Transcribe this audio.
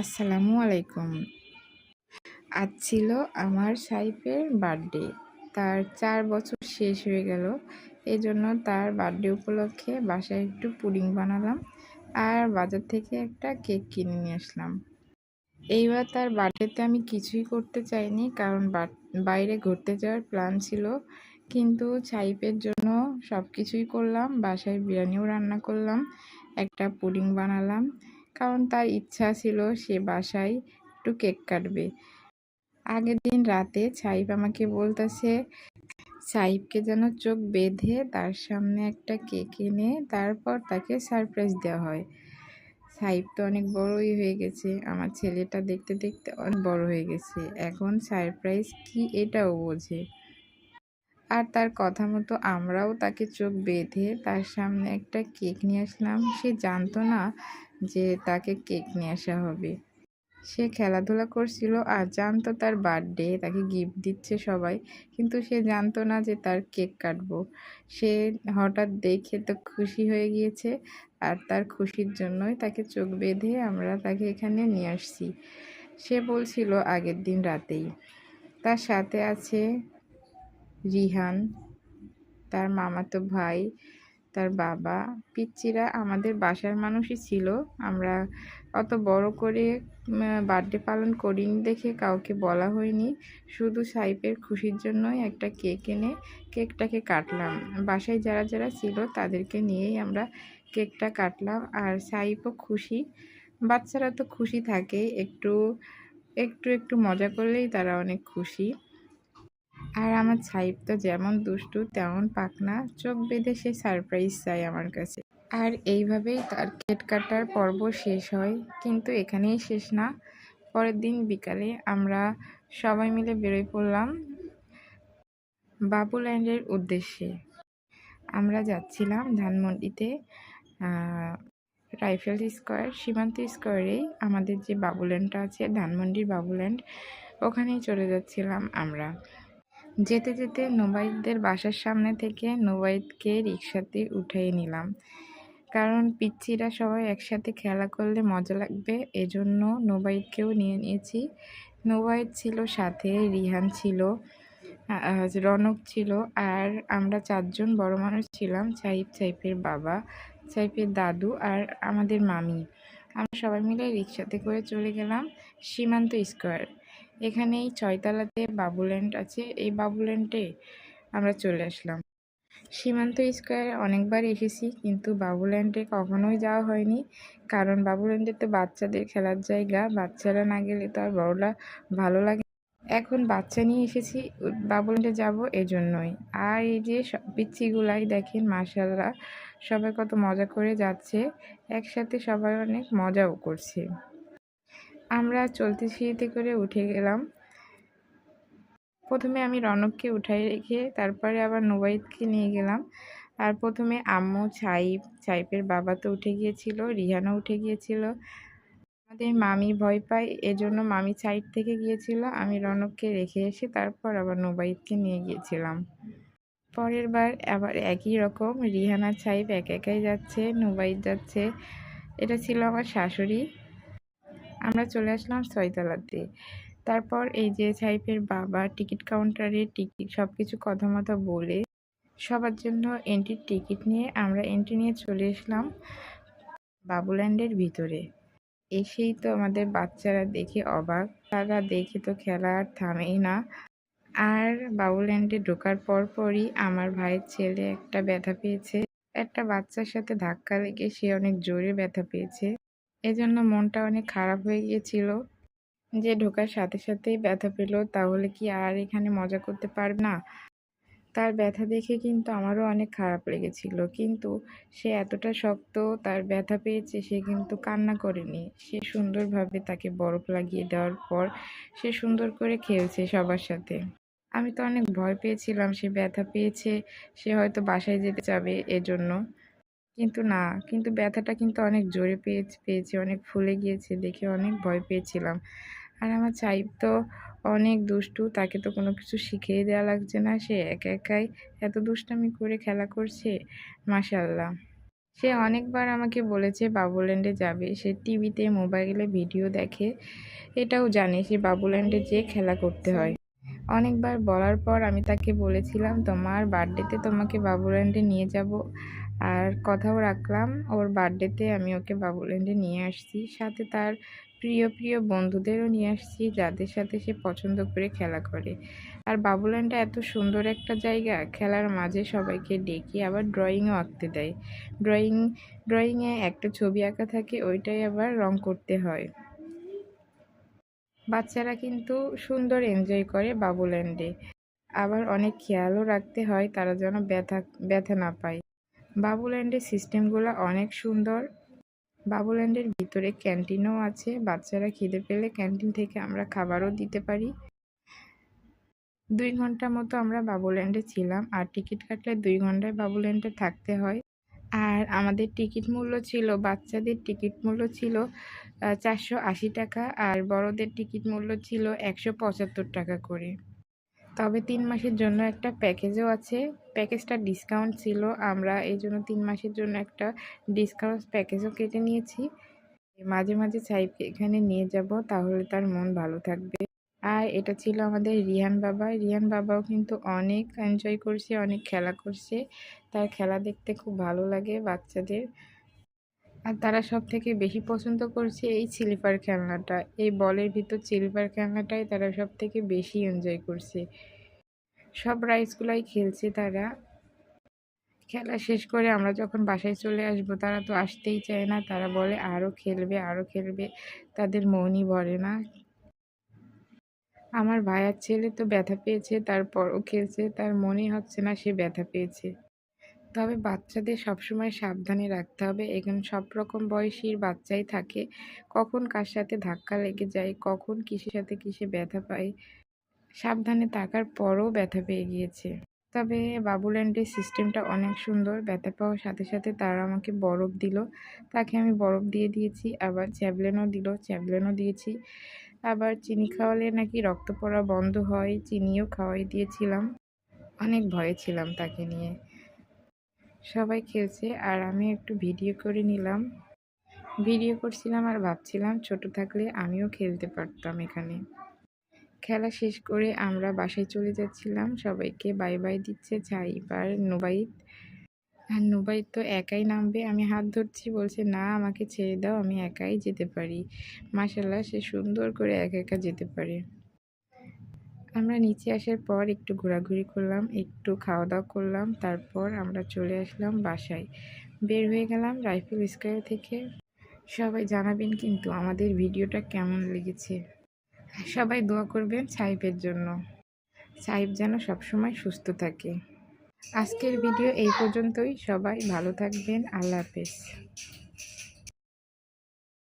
আসসালামু আলাইকুম। আজ ছিল আমার সাইফের বার্থডে। তার চার বছর শেষ হয়ে গেল। এই জন্য তার বার্থডে উপলক্ষে বাসায় একটু পুডিং বানালাম আর বাজার থেকে একটা কেক কিনে নিয়ে আসলাম। এইবার তার বার্থডেতে আমি কিছুই করতে চাইনি কারণ বাইরে ঘুরতে যাওয়ার প্ল্যান ছিল। কিন্তু সাইফের জন্য সব কিছুই করলাম, বাসায় বিরিয়ানিও রান্না করলাম, একটা পুডিং বানালাম কারণ তার ইচ্ছা ছিল সে বাসায় একটু কেক কাটবে। আগের দিন রাতে সাইফ আমাকে বলতেছে সাইফকে যেন চোখ বেঁধে তার সামনে একটা কেক এনে তারপর তাকে সারপ্রাইজ দেওয়া হয়। সাইফ তো অনেক বড়ই হয়ে গেছে। আমার ছেলেটা দেখতে দেখতে অনেক বড় হয়ে গেছে। এখন সারপ্রাইজ কি এটাও বোঝে। আর তার কথা মতো আমরাও তাকে চোখ বেঁধে তার সামনে একটা কেক নিয়ে আসলাম। সে জানতো না যে তাকে কেক নিয়ে আসা হবে। সে খেলাধুলা করছিল আর জানতো তার বার্থডে, তাকে গিফট দিচ্ছে সবাই। কিন্তু সে জানতো না যে তার কেক কাটবো। সে হঠাৎ দেখে তো খুশি হয়ে গিয়েছে আর তার খুশির জন্যই তাকে চোখ বেঁধে আমরা তাকে এখানে নিয়ে আসছি। সে বলছিল আগের দিন রাতেই। তার সাথে আছে রিহান, তার মামাতো ভাই তার বাবা, পিচ্চিরা আমাদের বাসার মানুষই ছিল। আমরা অত বড় করে বার্থডে পালন করিনি দেখে কাউকে বলা হয়নি। শুধু সাইপের খুশির জন্যই একটা কেক এনে কেকটাকে কাটলাম। বাসায় যারা যারা ছিল তাদেরকে নিয়েই আমরা কেকটা কাটলাম। আর সাইপও খুশি। বাচ্চারা তো খুশি থাকে একটু একটু একটু মজা করলেই তারা অনেক খুশি। আর আমার ছাইপ তো যেমন দুষ্টু, তেমন পাকনা। চোখ বেঁধে সে সারপ্রাইজ চায় আমার কাছে। আর এইভাবেই তার কেট কাটার পর্ব শেষ হয়। কিন্তু এখানেই শেষ না। পরের দিন বিকালে আমরা সবাই মিলে বেরোয় পড়লাম বাবুল্যান্ডের উদ্দেশ্যে। আমরা যাচ্ছিলাম ধানমন্ডিতে রাইফেল স্কোয়ার, সীমান্ত স্কোয়ারেই আমাদের যে বাবুল্যান্ডটা আছে, ধানমন্ডির বাবুল্যান্ড ওখানেই চলে যাচ্ছিলাম আমরা। যেতে যেতে নোবাইদদের বাসার সামনে থেকে নোবাইদকে রিক্সাতে উঠিয়ে নিলাম। কারণ পিচ্ছিরা সবাই একসাথে খেলা করলে মজা লাগবে, এজন্য নোবাইদকেও নিয়ে নিয়েছি। নোবাইদ ছিল সাথে, রিহান ছিল রনক ছিল, আর আমরা চারজন বড় মানুষ ছিলাম চাইপ চাইপের বাবা চাইপের দাদু আর আমাদের মামি। আমরা সবাই মিলে রিক্সাতে করে চলে গেলাম সীমান্ত স্কোয়ার। এখানে এই ছয়তলাতে বাবুল্যান্ড আছে। এই বাবুল্যান্ডে আমরা চলে আসলাম। সীমান্ত স্কোয়ারে অনেকবার এসেছি, কিন্তু বাবুল্যান্ডে কখনোই যাওয়া হয়নি। কারণ বাবুল্যান্ডে তো বাচ্চাদের খেলার জায়গা, বাচ্চারা না গেলে তো আর বড়রা ভালো লাগে এখন বাচ্চা নিয়ে এসেছি বাবুল্যান্ডে যাব এজন্যই। আর এই যে পিচ্ছিগুলাই দেখেন মার্শাল্লাহ সবাই কত মজা করে যাচ্ছে। একসাথে সবাই অনেক মজাও করছে। আমরা চলতি সিঁড়িতে করে উঠে গেলাম। প্রথমে আমি রনককে উঠাই রেখে তারপরে আবার নোবাইদকে নিয়ে গেলাম। আর প্রথমে আম্মু ছাইপ ছাইপের বাবা তো উঠে গিয়েছিল, রিহানও উঠে গিয়েছিল। আমাদের মামি ভয় পায়, এজন্য মামি সাইড থেকে গিয়েছিল। আমি রনককে রেখে এসে তারপর আবার নোবাইদকে নিয়ে গিয়েছিলাম। পরের বার আবার একই রকম, রিহানা ছাইপ এক একাই যাচ্ছে, নোবাইদ যাচ্ছে। এটা ছিল আমার শাশুড়ি। আমরা চলে আসলাম ছয়তলাতে তারপর এই যে সাইফের বাবা, টিকিট কাউন্টারে টিকিট সব কিছু কথা মতো বলে সবার জন্য এন্ট্রির টিকিট নিয়ে আমরা এন্ট্রি নিয়ে চলে এসলাম বাবুল্যান্ডের ভিতরে। এসেই তো আমাদের বাচ্চারা দেখে অবাক। তারা দেখে তো খেলা আর থামেই না। আর বাবুল্যান্ডে ঢোকার পর পরই আমার ভাইয়ের ছেলে একটা ব্যথা পেয়েছে। একটা বাচ্চার সাথে ধাক্কা লেগে সে অনেক জোরে ব্যথা পেয়েছে। এজন্য মনটা অনেক খারাপ হয়ে গিয়েছিল যে ঢোকার সাথে সাথেই ব্যথা পেল, তাহলে কি আর এখানে মজা করতে পারবে না? তার ব্যথা দেখে কিন্তু আমারও অনেক খারাপ লেগেছিল, কিন্তু সে এতটা শক্ত তার ব্যথা পেয়েছে সে কিন্তু কান্না করেনি। সে সুন্দরভাবে তাকে বরফ লাগিয়ে দেওয়ার পর সে সুন্দর করে খেলছে সবার সাথে। আমি তো অনেক ভয় পেয়েছিলাম, সে ব্যথা পেয়েছে, সে হয়তো বাসায় যেতে যাবে এজন্য। কিন্তু না, কিন্তু ব্যথাটা কিন্তু অনেক জোরে পেয়েছে পেয়েছে, অনেক ফুলে গিয়েছে, দেখে অনেক ভয় পেয়েছিলাম। আর আমার চাইব তো অনেক দুষ্টু, তাকে তো কোনো কিছু শিখিয়ে দেওয়া লাগছে না, সে একা একাই এত দুষ্টামি করে খেলা করছে মাসাল্লাহ সে অনেকবার আমাকে বলেছে, বাবুল্যান্ডে যাবে, সে টিভিতে মোবাইলে ভিডিও দেখে, এটাও জানে সে বাবুল্যান্ডে যেয়ে খেলা করতে হয়। অনেকবার বলার পর আমি তাকে বলেছিলাম, তোমার বার্থডেতে তোমাকে বাবুল্যান্ডে নিয়ে যাব আর কথাও রাখলাম ওর বার্থডেতে আমি ওকে বাবুল্যান্ডে নিয়ে আসছি সাথে তার প্রিয় প্রিয় বন্ধুদেরও নিয়ে আসছি যাদের সাথে সে পছন্দ করে খেলা করে। আর বাবুল্যান্ডটা এত সুন্দর একটা জায়গা খেলার মাঝে সবাইকে ডেকে আবার ড্রয়িংও আঁকতে দেয়। ড্রয়িং ড্রয়িংয়ে একটা ছবি আঁকা থাকে ওইটাই আবার রং করতে হয়। বাচ্চারা কিন্তু সুন্দর এনজয় করে বাবুল্যান্ডে আবার অনেক খেয়ালও রাখতে হয় তারা যেন ব্যথা ব্যথা না পায়। বাবুল্যান্ডের সিস্টেমগুলো অনেক সুন্দর। বাবুল্যান্ডের ভিতরে ক্যান্টিনও আছে। বাচ্চারা খিদে পেলে ক্যান্টিন থেকে আমরা খাবারও দিতে পারি। দুই ঘণ্টা মতো আমরা বাবুল্যান্ডে ছিলাম। আর টিকিট কাটলে দুই ঘন্টায় বাবুল্যান্ডে থাকতে হয়। আর আমাদের টিকিট মূল্য ছিল, বাচ্চাদের টিকিট মূল্য ছিল চারশো আশি টাকা। আর বড়দের টিকিট মূল্য ছিল একশো পঁচাত্তর টাকা করে। তবে তিন মাসের জন্য একটা প্যাকেজও আছে। প্যাকেজটা ডিসকাউন্ট ছিল। আমরা এই জন্য তিন মাসের জন্য একটা ডিসকাউন্ট প্যাকেজও কেটে নিয়েছি। মাঝে মাঝে সাইবকে এখানে নিয়ে যাব, তাহলে তার মন ভালো থাকবে। আর এটা ছিল আমাদের রিহান বাবা। রিহান বাবাও কিন্তু অনেক এনজয় করছে, অনেক খেলা করছে। তার খেলা দেখতে খুব ভালো লাগে বাচ্চাদের। আর তারা সব থেকে বেশি পছন্দ করছে এই স্লিপার খেলনাটা। এই বলের ভিতর স্লিপার খেলনাটাই তারা সব থেকে বেশি এনজয় করছে। সব রাইসগুলাই খেলছে তারা। খেলা শেষ করে আমরা যখন বাসায় চলে আসব, তারা তো আসতেই চায় না। তারা বলে আরও খেলবে আরও খেলবে। তাদের মনই ভরে না। আমার ভাইয়ার ছেলে তো ব্যথা পেয়েছে, তারপরও খেলছে। তার মনে হচ্ছে না সে ব্যথা পেয়েছে। তবে বাচ্চাদের সবসময় সাবধানে রাখতে হবে। এখানে সব রকম বয়সীর বাচ্চাই থাকে। কখন কার সাথে ধাক্কা লেগে যায়, কখন কিসের সাথে কিসে ব্যথা পায়, সাবধানে থাকার পরও ব্যথা পেয়ে গিয়েছে। তবে বাবুল্যান্ডের সিস্টেমটা অনেক সুন্দর। ব্যথা পাওয়ার সাথে সাথে তারা আমাকে বরফ দিল। তাকে আমি বরফ দিয়ে দিয়েছি, আবার চ্যাবলেনও দিল, চ্যাবলেনও দিয়েছি। আবার চিনি খাওয়ালে নাকি রক্ত পড়া বন্ধ হয়, চিনিও খাওয়াই দিয়েছিলাম। অনেক ভয়ে ছিলাম তাকে নিয়ে। সবাই খেলছে আর আমি একটু ভিডিও করে নিলাম। ভিডিও করছিলাম আর ভাবছিলাম ছোট থাকলে আমিও খেলতে পারতাম এখানে। খেলা শেষ করে আমরা বাসায় চলে যাচ্ছিলাম। সবাইকে বাই বাই দিচ্ছে ছাইব আর নুবাইত আর নুবাইত তো একাই নামবে, আমি হাত ধরছি, বলছে, না, আমাকে ছেড়ে দাও, আমি একাই যেতে পারি। মাসাল্লাহ সে সুন্দর করে একা একা যেতে পারে। আমরা নিচে আসার পর একটু ঘোরাঘুরি করলাম, একটু খাওয়া দাওয়া করলাম, তারপর আমরা চলে আসলাম বাসায়। বের হয়ে গেলাম রাইফেল স্কোয়ার থেকে। সবাই জানাবেন কিন্তু আমাদের ভিডিওটা কেমন লেগেছে। সবাই দোয়া করবেন সাহিবের জন্য। সাহিব যেন সবসময় সুস্থ থাকে। আজকের ভিডিও এই পর্যন্তই। সবাই ভালো থাকবেন। আল্লাহ হাফেজ।